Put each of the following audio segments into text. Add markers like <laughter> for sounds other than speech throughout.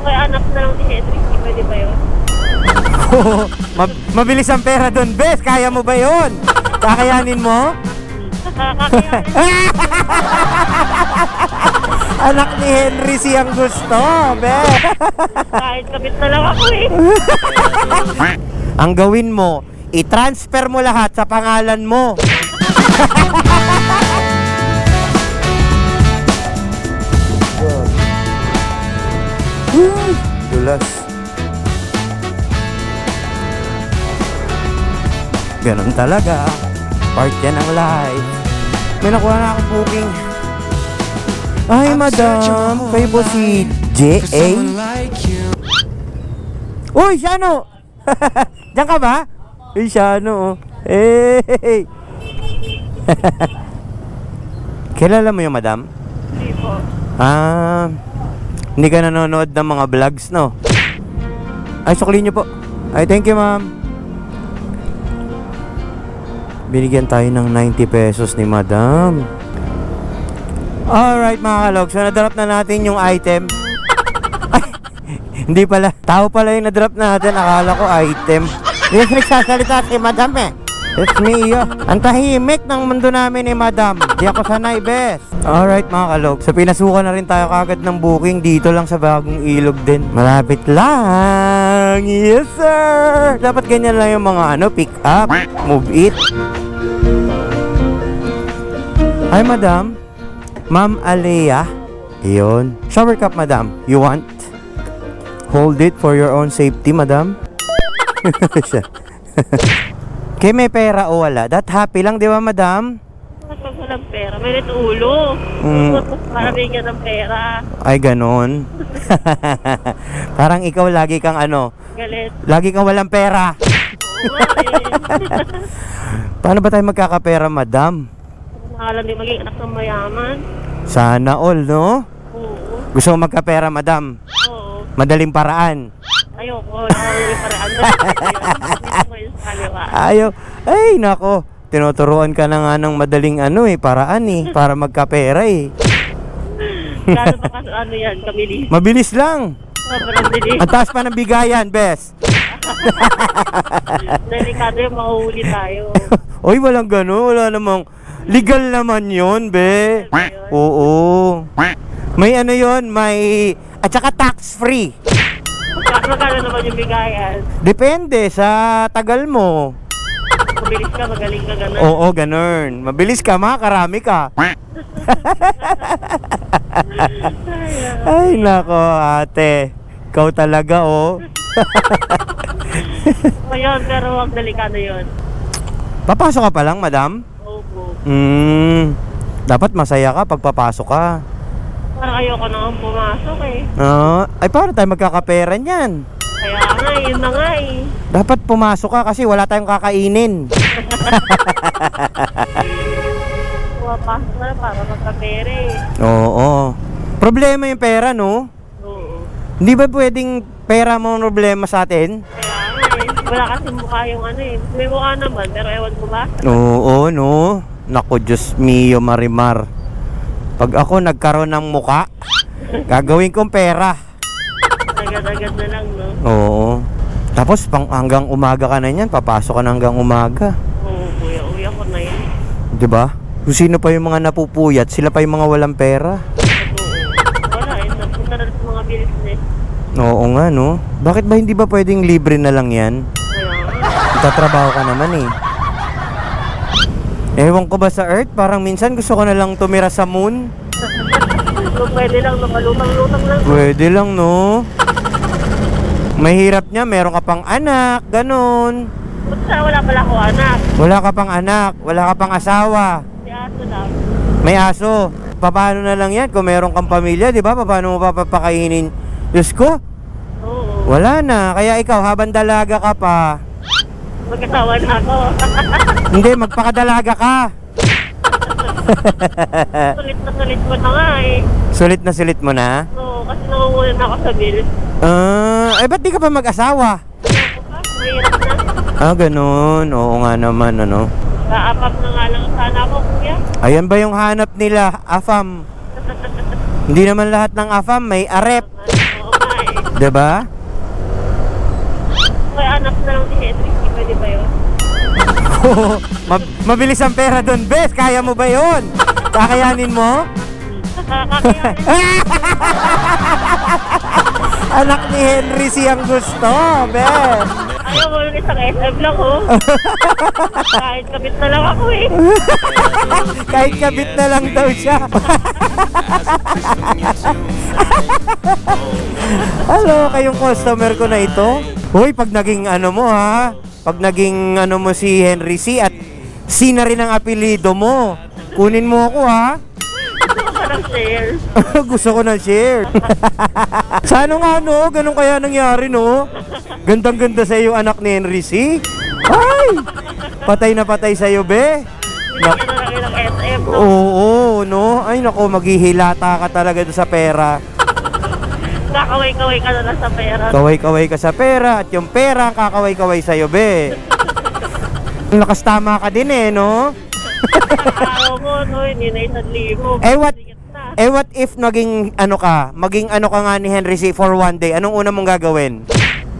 Kaya anak na lang ni Henry, pwede ba yun? <laughs> Ma- mabilis ang pera doon, bes. Kaya mo ba yon? Kakayanin mo? <laughs> Anak ni Henry siyang gusto, be. kahit kabit na lang ako eh. <laughs> ang gawin mo, i-transfer mo lahat sa pangalan mo. Dulas. Ganun talaga. Part yan ng life. May nakuha na akong booking. Ay, madam. Kayo po si J.A.? Uy, Shano! <laughs> Diyan ka ba? Uy, Shano. oh. Hey! <laughs> Kilala mo yung madam? Hindi po. Ah, hindi ka nanonood ng mga vlogs, no? Ay, sukli niyo po. Ay, thank you, ma'am. Binigyan tayo ng 90 pesos ni madam. Alright, mga kalog. So, na-drop na natin yung item. <laughs> Hindi pala. Tao pala yung na-drop natin. Akala ko item. Yes, nagsasalita si madam eh. It's me, yo. Ang tahimik ng mundo namin ni madam. Di ako sanay, bes. Alright, mga kalog. So, pinasukan na rin tayo kagad ng booking dito lang sa bagong ilog din. Malapit lang. Yes, sir. Dapat ganyan lang yung mga ano, pick up, move it. Hi, madam. Ma'am Alea. Iyon. Shower cup, madam. You want? Hold it for your own safety, madam. <laughs> <laughs> Kaya may pera o wala? That happy lang, di ba, madam? Pag walang pera, may ulo. Mm. Para bigyan ng pera. Ay, ganon. <laughs> Parang ikaw lagi kang ano, Galit. lagi kang walang pera. <laughs> Paano ba tayo magkakapera, madam? Pangalan din maging anak ng mayaman. Sana all, no? Oo. Gusto mo magkapera, madam? Oo. Madaling paraan. Ayoko. Ayoko yung paraan. <laughs> Kaliwa. Ayaw. Ay, nako. Tinuturuan ka na nga ng madaling ano eh, paraan eh, <laughs> para magkapera eh. <laughs> Gano'n ba kasi ano yan, kabilis? Mabilis lang. Sobrang bilis. Ang taas pa ng bigayan, bes. <laughs> Delikado yung mahuhuli tayo. Oy, walang gano'n. Wala namang... Legal naman yun, be. Oo. May ano yon may... At saka tax-free. Magka- Magkano naman yung bigayan? Depende sa tagal mo. Mabilis ka, magaling ka gano'n. Oo, ganun. Mabilis ka, makakarami ka. Ay, nako, ate. Ikaw talaga, oh. <laughs> Ngayon, pero wag delikado yun. Papasok ka pa lang, madam? Opo. Hmm. Dapat masaya ka pag papasok ka. Parang ayoko na nga pumasok eh. Ah, ay, paano tayo magkakapera niyan? Kaya nga, yun na nga eh. Dapat pumasok ka kasi wala tayong kakainin. Pumapasok na para magkapere eh. Oo. Problema yung pera, no? Oo. Hindi ba pwedeng pera mo ang problema sa atin? Kaya nga eh. Wala kasi mukha yung ano eh. May mukha naman, pero ewan ko ba? Oo, no? Naku, Diyos mio, Marimar. Pag ako nagkaroon ng muka, gagawin kong pera. Agad-agad na lang, no? Oo. Tapos pang hanggang umaga ka na niyan, papasok ka na hanggang umaga. Oo, kuya. Uwi ako na yun. 'Di ba? Kung sino pa yung mga napupuyat, sila pa yung mga walang pera. Oo. Wala eh. Napunta na sa mga business. Oo nga, no? Bakit ba hindi ba pwedeng libre na lang yan? Kaya. Tatrabaho ka naman eh. Ewan ko ba sa Earth, parang minsan gusto ko na lang tumira sa moon. Pwede lang, nakalutang-lutang lang. Pwede lang, no? Mahirap niya, meron ka pang anak, ganun. Sa wala pala ako anak? Wala ka pang anak, wala ka pang asawa. Si Aso lang. May aso. Paano na lang yan kung meron kang pamilya, di ba? Paano mo papapakainin? Diyos ko, Oo. wala na. Kaya ikaw, habang dalaga ka pa, Magkasawa na ako. <laughs> hindi, magpakadalaga ka. <laughs> sulit na sulit ko na nga eh. Sulit na sulit mo na. Oo, kasi nangungunan ako sa bills. Ah, eh, ba't di ka pa mag-asawa? Mahirap na. Ah, ganun. Oo nga naman, ano. Kaapap na nga lang sana ako, kuya. Ayan ba yung hanap nila, AFAM? <laughs> Hindi naman lahat ng AFAM may arep. Oo nga eh. 'Di ba? Kaya anak na lang ni Henry, pwede ba yun? <laughs> Ma- mabilis ang pera doon, bes. Kaya mo ba 'yon? Kakayanin mo? <laughs> Anak ni Henry siyang gusto, bes. Ayaw mo yung isang SM lang, oh. <laughs> Kahit kabit na lang ako, eh. Kahit kabit na lang daw siya. Hello, kayong customer ko na ito. Hoy, pag naging ano mo ha, pag naging ano mo si Henry C at C na rin ang apelido mo. Kunin mo ako ha. <laughs> Gusto ko pa ng share. <laughs> Gusto ko na share. Sana nga no, ganun kaya nangyari no. Gandang ganda sa iyo anak ni Henry C. Ay! Patay na patay sa iyo, be. Na- Binigyan na lang yun ng SM, no? Oo, no? Ay, nako, maghihilata ka talaga doon sa pera. Kakaway-kaway ka na lang sa pera. Kaway-kaway ka sa pera at yung pera ang kakaway-kaway sa'yo, be. <laughs> Lakas tama ka din eh, no? Araw mo, no? Hindi na isang libo. <laughs> Eh, what- Sigat na. Eh, what if naging ano ka, maging ano ka nga ni Henry C for one day, anong una mong gagawin?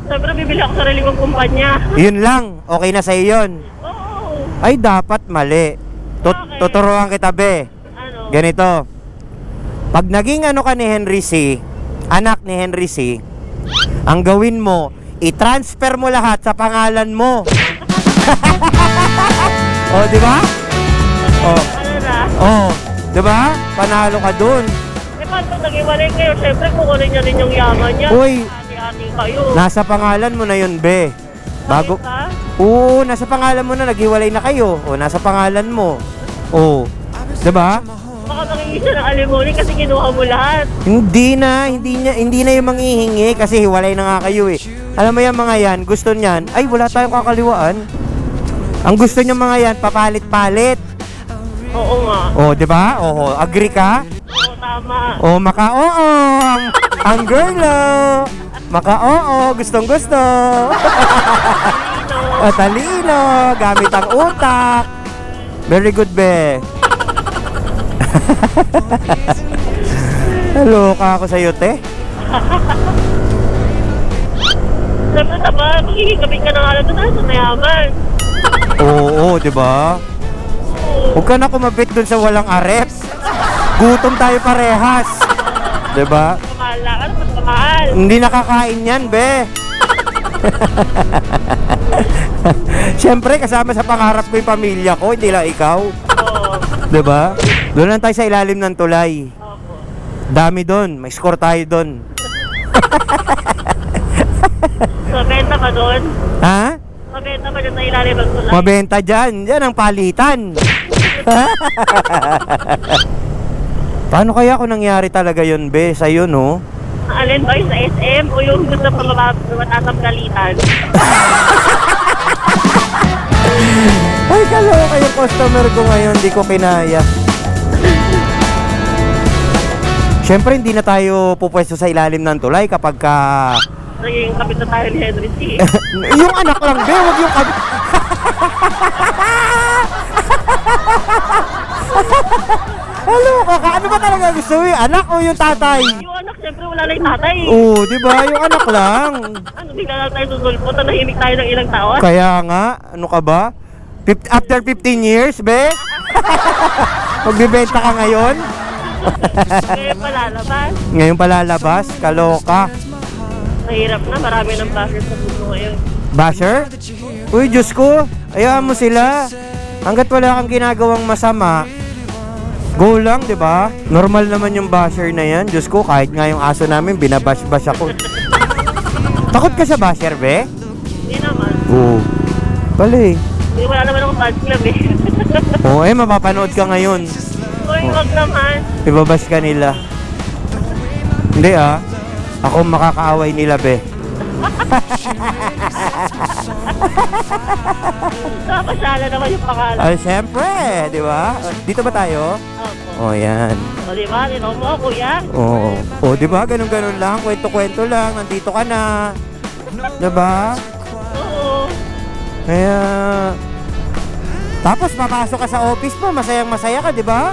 Siyempre, bibili ako sarili kong kumpanya. <laughs> Yun lang, okay na sa'yo yun. Oo. Ay, dapat mali. Tut- Bakit? tuturuan kita, be. Ano? Ganito. Pag naging ano ka ni Henry C, anak ni Henry C, ang gawin mo, i-transfer mo lahat sa pangalan mo. <laughs> oh, di ba? Oh, oh, di ba? Panalo ka dun. Eh, paano nag-iwalay kayo? Siyempre, kukunin niya rin yung yaman niya. Uy. Kayo. Nasa pangalan mo na yun, be. Bago, ba? Oo, nasa pangalan mo na, naghiwalay na kayo. O, nasa pangalan mo. O, di ba? Nangingi siya ng alimony kasi kinuha mo lahat. Hindi na, hindi niya, hindi na yung manghihingi kasi hiwalay na nga kayo eh. Alam mo yan mga yan, gusto niyan, ay wala tayong kakaliwaan. Ang gusto niya mga yan, papalit-palit. Oo nga. O, di ba? O, agree ka? Oo, tama. O, maka oo, ang, ang girlo. Maka oo, gustong gusto. Sino? O, talino, gamit ang utak. Very good, be. <laughs> Hello, ka ako sa'yo, te. Siyempre, tama. Magkikikabit ka na nga doon sa mayaman. Oo, di ba? Oo. Huwag ka na kumabit dun sa walang arep. Gutom tayo parehas. Di ba? Kamahal lang. Ano mas kamahal? Hindi nakakain yan, be. <laughs> Siyempre, kasama sa pangarap ko yung pamilya ko, hindi lang ikaw. Oo. Di ba? Doon lang tayo sa ilalim ng tulay. Opo. Dami doon. May score tayo doon. <laughs> Mabenta ba doon? Ha? Mabenta ba doon sa ilalim ng tulay? Mabenta dyan. Yan ang palitan. <laughs> Paano kaya kung nangyari talaga yun, be? Sa'yo, no? Alin ba yung sa SM o yung gusto pa matatangkalitan? <laughs> Ay, kaloka yung customer ko ngayon. Di ko kinaya. Siyempre, hindi na tayo pupwesto sa ilalim ng tulay kapag ka... Naging kapit na tayo ni Henry C. <laughs> yung anak lang, be. Huwag yung kab... <laughs> Hello, kaka. Ano ba talaga gusto? Yung anak o yung tatay? yung anak, siyempre wala na yung tatay. Oo, di ba? Yung anak lang. <laughs> Ano, bigla lang tayo susulpot na nahimik tayo ng ilang taon? Kaya nga, ano ka ba? Fif- after 15 years, be? Magbibenta ka ngayon? Kaya palalabas. Ngayon palalabas, kaloka. Mahirap na, marami ng bakit sa mundo ngayon. Basher? Uy, Diyos ko, ayaan mo sila. Hanggat wala kang ginagawang masama, go lang, di ba? Normal naman yung basher na yan. Diyos ko, kahit nga yung aso namin, binabash-bash ako. <laughs> Takot ka sa basher, be? Hindi naman. Oo. Pala eh. Hindi, wala naman akong bad club eh. Oo, eh, mapapanood ka ngayon. Uy, wag naman. Ibabash ka nila. Hindi ah. Ako makakaaway nila, be. <laughs> Kapasala naman yung pangalan. Ay, siyempre, di ba? Dito ba tayo? Opo. Oh, yan. O, di ba? Tino mo, kuya. Oo. Oh, di ba? Ganun-ganun lang. Kwento-kwento lang. Nandito ka na. Di ba? Oo. Kaya... Tapos, papasok ka sa office mo. Masayang masaya ka, di ba?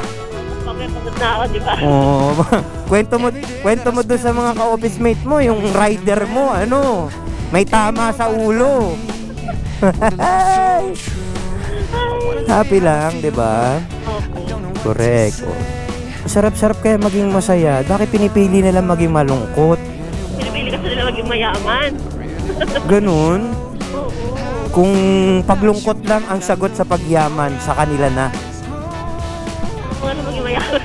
Pagod na ako, di ba? Oo. <laughs> kwento mo, kwento mo doon sa mga ka-office mate mo, yung rider mo, ano, may tama sa ulo. <laughs> Happy lang, di ba? Correct. Oh. Sarap-sarap kaya maging masaya. Bakit pinipili nila maging malungkot? Pinipili kasi nila maging mayaman. <laughs> Ganun. Kung paglungkot lang ang sagot sa pagyaman, sa kanila na. Kung ano maging mayaman.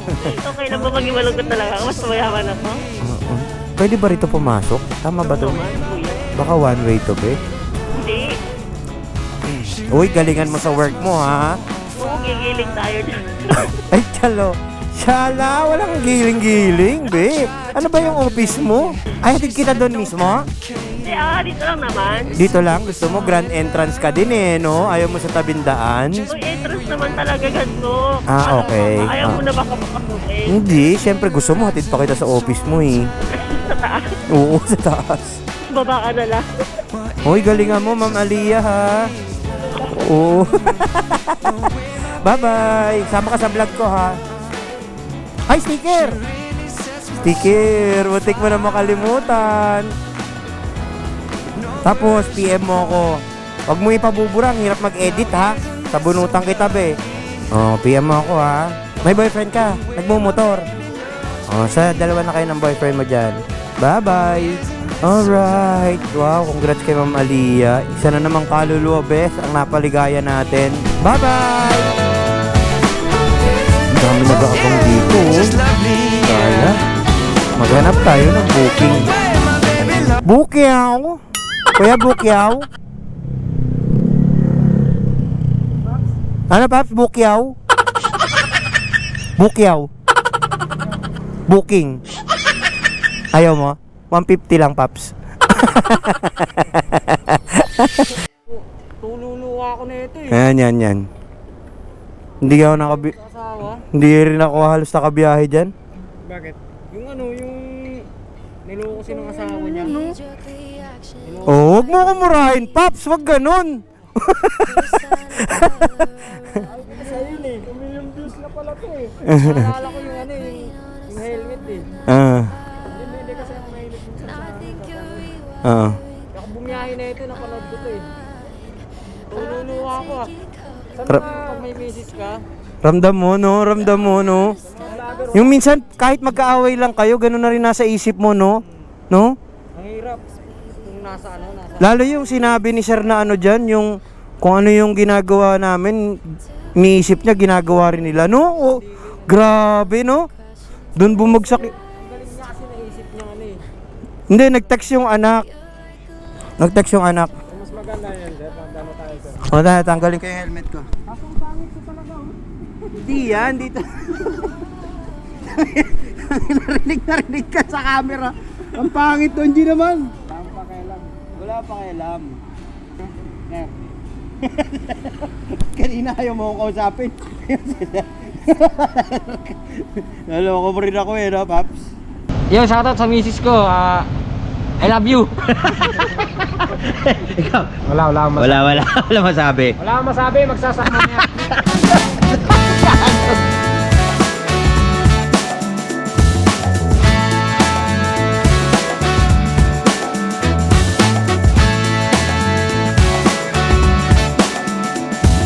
<laughs> okay lang ba maging malungkot talaga ako? Mas mayaman ako? Oo. Pwede ba rito pumasok? Tama ba to? Naman, kuya. Baka one way to be. Hindi. Uy, galingan mo sa work mo ha. Oo, gigiling tayo dyan. <laughs> Ay, chalo. Shala, walang giling-giling, babe. Ano ba yung office mo? Ay, hatid kita doon mismo? Hindi, ah, dito lang naman. Dito lang, gusto mo grand entrance ka din eh, no? Ayaw mo sa tabindaan? Kung entrance naman talaga ganito. Ah, okay. Ayaw mo Ah. na baka makasukin. Hindi, syempre gusto mo hatid pa kita sa office mo eh. <laughs> Sa taas. Oo, sa taas. Baba ka na lang. Uy, <laughs> Tapos, PM mo ako. Huwag mo ipabuburang, hirap mag-edit, ha? Sabunutan kita, be. Oh, PM mo ako, ha? May boyfriend ka? Nagmumotor? Oh, sa dalawa na kayo ng boyfriend mo dyan. Bye-bye! Alright. Wow, congrats kay Ma'am Aliyah. Isa na namang kaluluwa, bes, ang napaligaya natin. Bye-bye! Ang dami nag-aabang dito. Kaya, maghanap tayo ng booking. Bukyaw! Kuya Bukyaw? Ano, Paps? Bukyaw? Bukyaw? Booking. Ayaw mo? 150 lang, Paps. Tululuwa ako na ito eh. Yan, yan, yan. Hindi ako nakabi... Asawa. Hindi rin ako halos nakabiyahe dyan. Bakit? Yung ano, yung niloko kasi ng asawa niya. No? Oh, huwag mo ko murahin, Paps. Huwag ganun. Yun eh, million views na pala to eh. Naalala ko yung ano, yung, yung helmet eh. Ah, Hindi, hindi kasi ako mahilig sa ah. Ako bumiyahe na ito, napanood ko to eh. Tululuwa ako ah. Saan pag may message ka? Ramdam mo, no? Ramdam mo, no? Yung minsan, kahit magkaaway lang kayo, ganun na rin nasa isip mo, no? No? Ang nasa ano, nasa... Lalo yung sinabi ni sir na ano dyan, yung kung ano yung ginagawa namin, iniisip niya, ginagawa rin nila. No? Oh, grabe, no? Doon bumagsak. Ang galing niya kasi naisip niya ano eh. Hindi, nag-text yung anak. Nag-text yung anak. Mas maganda yan, sir. Pagdano tayo sir. O, dahil tanggalin ko yung helmet ko. Hindi yan, dito. <laughs> narinig narinig ka sa camera. Ang pangit to, hindi naman. Wala pa kay alam. <laughs> Kanina ayaw mo akong kausapin. <laughs> Naloko mo rin ako eh, no, Paps? Yo, shoutout sa misis ko. ah, I love you. <laughs> Ikaw? Wala, wala akong masabi. Wala, wala, wala masabi. Wala akong masabi, magsasama na yan.